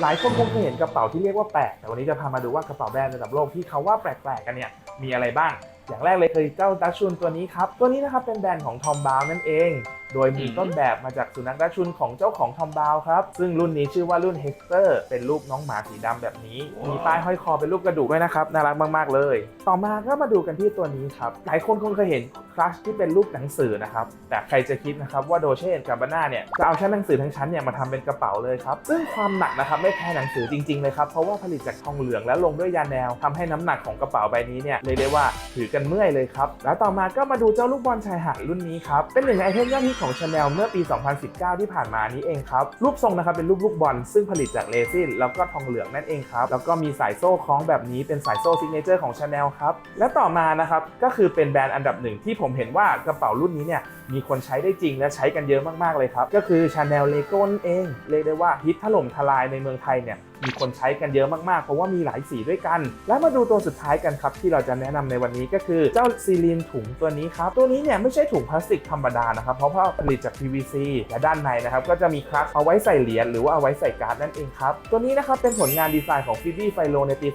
หลายคนคงเคยเห็นกระเป๋าที่เรียกว่าแปลกแต่วันนี้จะพามาดูว่ากระเป๋าแบรนด์ระดับโลกที่เขาว่าแปลกๆกันเนี่ย มีอะไรบ้าง อย่างแรกเลยคือเจ้าดัชชุนตัวนี้ครับ ตัวนี้นะครับเป็นแบรนด์ของทอมบาวนั่นเอง โดยมีอืมต้นแบบมาจากสุนัขดัชชุนของเจ้าของทอมบาวครับ ซึ่งรุ่นนี้ชื่อว่ารุ่นเฮกเตอร์เป็นรูปน้องหมาสีดำแบบนี้ มีป้ายห้อยคอเป็นรูปกระดูกด้วยนะครับ น่ารักมากๆเลย ต่อมาก็มาดูกันที่ตัวนี้ครับ หลายคนคงเคยเห็นคลัชที่เป็นรูปหนังสือนะครับ แต่ใครจะคิดนะครับว่าโดเช่กับ b าน่าเนี่ยจะเอาชั้นหนังสือทั้งชั้นเนี่ยมาทำเป็นกระเป๋าเลยครับ ซึ่งความหนักนะครับไม่แพ้หนังสือจริงๆเลยครับ เพราะว่าผลิตจากทองเหลืองและลงด้วยยาแนวทำให้น้ำหนักของกระเป๋าใบนี้เนี่ยเลยกได้ว่าถือกันเมื่อยเลยครับ แล้วต่อมาก็มาดูเจ้าลูกบอลชายหาดรุ่นนี้ครับ เป็นหนึ่งในไอเทมยอดฮิตของชาแนลเมื่อปี 2019 ที่ผ่านมานี้เองครับ รูปทรงนะครับเป็นรูปลูกบอลซึ่งผลิตจากเรซินแล้วก็ทองเหลืองนั่นเองครับ แล้วก็มีสายโซ่คล้องแบบนี้เป็นสายโซ่ซิกเนเจอร์ของชาแนลครับ และต่อมานะครับก็คือเป็นแบรนด์อันดับหนึ่งที่ผมเห็นว่ากระเป๋ารุ่นนี้เนี่ยมีคนใช้ได้จริงและใช้กันเยอะมากๆเลยครับก็คือ Chanel Lego นั่นเองเรียกได้ว่าฮิตถล่มทลายในเมืองไทยเนี่ยมีคนใช้กันเยอะมากๆ เพราะว่ามีหลายสีด้วยกัน แล้วมาดูตัวสุดท้ายกันครับ ที่เราจะแนะนำในวันนี้ก็คือเจ้าซีลีนถุงตัวนี้ครับ ตัวนี้เนี่ยไม่ใช่ถุงพลาสติกธรรมดานะครับ เพราะว่าผลิตจาก PVC และด้านในนะครับ ก็จะมีคลัสเอาไว้ใส่เหรียญหรือว่าเอาไว้ใส่การ์ดนั่นเองครับ ตัวนี้นะครับเป็นผลงานดีไซน์ของฟิบี้ไฟโลในปี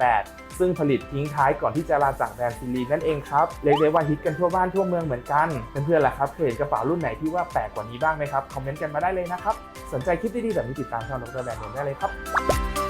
2018 ซึ่งผลิตทิ้งท้ายก่อนที่จะลาจากแบรนด์ซีลีนนั่นเองครับเรียกได้ว่าฮิตกันทั่วบ้านทั่วเมืองเหมือนกันเพื่อนๆล่ะครับเคยเห็นกระเป๋ารุ่นไหนที่ว่าแปลกกว่านี้บ้างไหมครับคอมเมนต์กันมาได้เลยนะครับสนใจคลิปดีๆแบบนี้ติดตามช่องดรแบรนด์เนได้เลยครับ Bye.